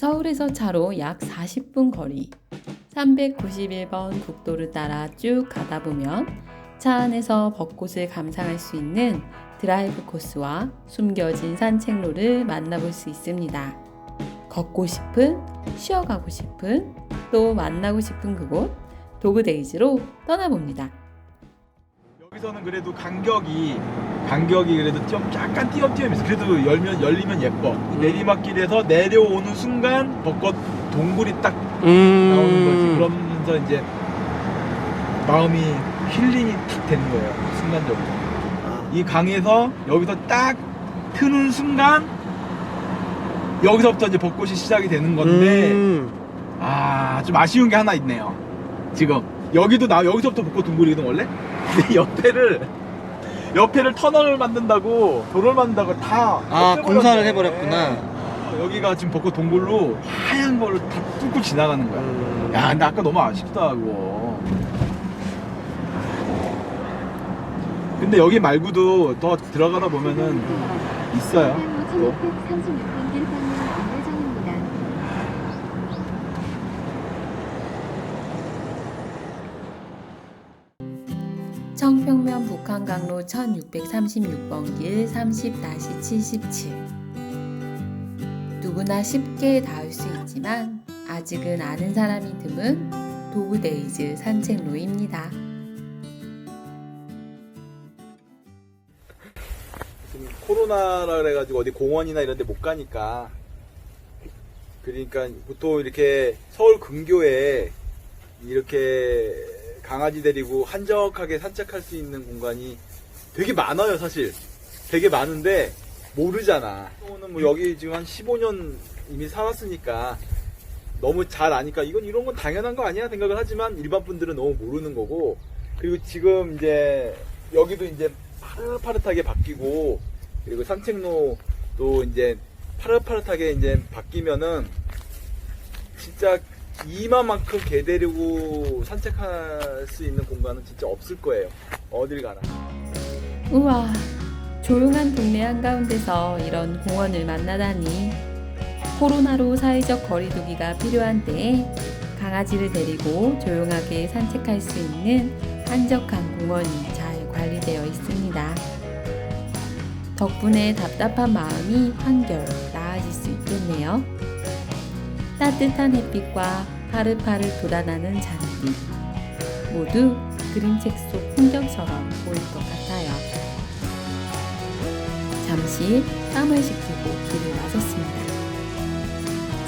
서울에서 차로 약 40분 거리 391번 국도를 따라 쭉 가다 보면 차 안에서 벚꽃을 감상할 수 있는 드라이브 코스와 숨겨진 산책로를 만나볼 수 있습니다. 걷고 싶은, 쉬어가고 싶은, 또 만나고 싶은 그곳 도그데이즈로 떠나봅니다. 여기서는 그래도 간격이 간격이 그래도 좀 약간 띄엄띄엄 있어. 그래도 열면 열리면 예뻐. 이 내리막길에서 내려오는 순간 벚꽃 동굴이 딱 나오는 거지. 음. 그러면서 이제 마음이 힐링이 탁 되는 거예요. 순간적으로. 이 강에서 여기서 딱 트는 순간 여기서부터 이제 벚꽃이 시작이 되는 건데 음. 아 좀 아쉬운 게 하나 있네요. 지금 여기도 나 여기서부터 벚꽃 동굴이거든 원래. 근데 옆에를 옆에를 터널을 만든다고 도로를 만든다고 다 아, 없애버렸네. 공사를 해버렸구나. 어, 여기가 지금 벚꽃 동굴로 하얀 거를 다 뚫고 지나가는 거야. 음. 야, 근데 아까 너무 아쉽다 그거. 근데 여기 말고도 더 들어가다 보면은 있어요. 또. 1636번 길 방면 안내정입니다. 청평면 북한강로 1636번 길 30-77 누구나 쉽게 닿을 수 있지만 아직은 아는 사람이 드문 도그데이즈 산책로입니다. 지금 코로나라 그래가지고 어디 공원이나 이런 데 못 가니까 그러니까 보통 이렇게 서울 근교에 이렇게 강아지 데리고 한적하게 산책할 수 있는 공간이 되게 많아요 사실. 되게 많은데 모르잖아. 뭐 여기 지금 한 15년 이미 살았으니까 너무 잘 아니까 이건 이런 건 당연한 거 아니야 생각을 하지만 일반 분들은 너무 모르는 거고. 그리고 지금 이제 여기도 이제 파릇파릇하게 바뀌고 그리고 산책로도 이제 파릇파릇하게 이제 바뀌면은 진짜 이마만큼 개 데리고 산책할 수 있는 공간은 진짜 없을 거예요. 어딜 가나. 우와, 조용한 동네 한가운데서 이런 공원을 만나다니. 코로나로 사회적 거리두기가 필요한 때에 강아지를 데리고 조용하게 산책할 수 있는 한적한 공원이 잘 관리되어 있습니다. 덕분에 답답한 마음이 한결 나아질 수 있겠네요. 따뜻한 햇빛과 파릇파릇 돋아나는 잔빛. 모두 그림책 속 풍경처럼 보일 것 같아요. 잠시 땀을 식히고 길을 나섰습니다.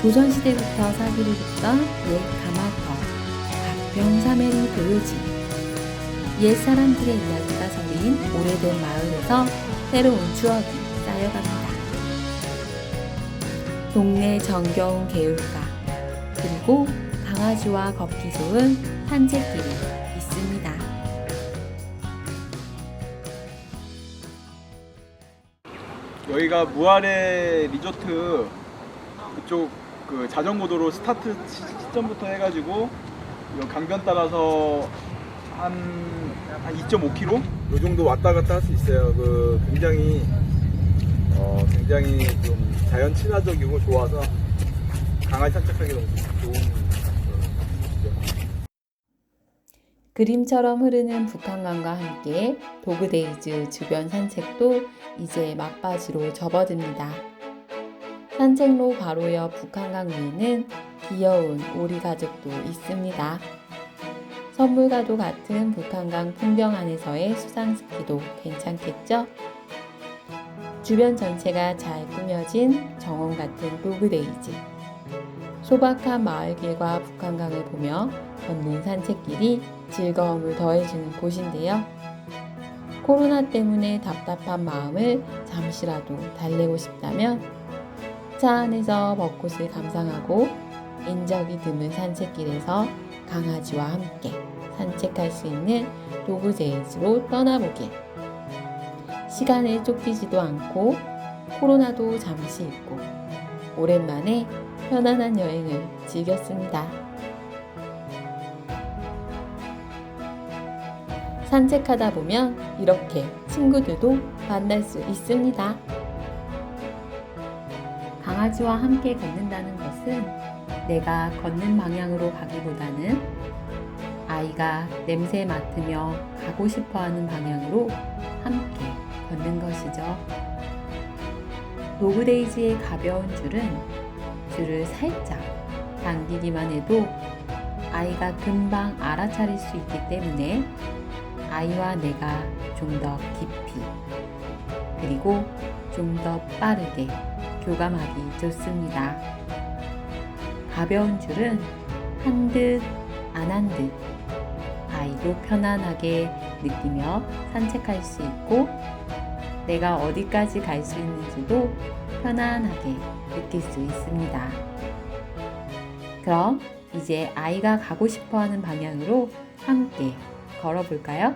조선시대부터 사기를 했던 옛 가마터, 박병사메리 도요지. 옛 사람들의 이야기가 서린 오래된 마을에서 새로운 추억이 쌓여갑니다. 동네 정겨운 개울가, 그리고 강아지와 걷기 좋은 산책길이 있습니다. 여기가 무아래 리조트 그쪽 그 자전거 도로 스타트 시- 시점부터 해가지고 이 강변 따라서 한, 한 2.5km 요 정도 왔다 갔다 할 수 있어요. 그 굉장히 어 굉장히 좀 자연 친화적이고 좋아서 강아지 산책하기 좋은 그, 그림처럼 흐르는 북한강과 함께 도그데이즈 주변 산책도 이제 막바지로 접어듭니다. 산책로 바로 옆 북한강 위에는 귀여운 오리 가족도 있습니다. 선물과도 같은 북한강 풍경 안에서의 수상스키도 괜찮겠죠? 주변 전체가 잘 꾸며진 정원 같은 도그데이즈. 소박한 마을길과 북한강을 보며 걷는 산책길이 즐거움을 더해주는 곳인데요. 코로나 때문에 답답한 마음을 잠시라도 달래고 싶다면 차 안에서 벚꽃을 감상하고 인적이 드문 산책길에서 강아지와 함께 산책할 수 있는 도그제이즈로 떠나보길. 시간에 쫓기지도 않고 코로나도 잠시 잊고 오랜만에 편안한 여행을 즐겼습니다. 산책하다 보면 이렇게 친구들도 만날 수 있습니다. 강아지와 함께 걷는다는 것은 내가 걷는 방향으로 가기보다는 아이가 냄새 맡으며 가고 싶어 하는 방향으로 함께 걷는 것이죠. 도그데이지의 가벼운 줄은 줄을 살짝 당기기만 해도 아이가 금방 알아차릴 수 있기 때문에 아이와 내가 좀 더 깊이 그리고 좀 더 빠르게 교감하기 좋습니다. 가벼운 줄은 한 듯 안 한 듯 아이도 편안하게 느끼며 산책할 수 있고 내가 어디까지 갈 수 있는지도 편안하게 느낄 수 있습니다. 그럼 이제 아이가 가고 싶어 하는 방향으로 함께 걸어볼까요?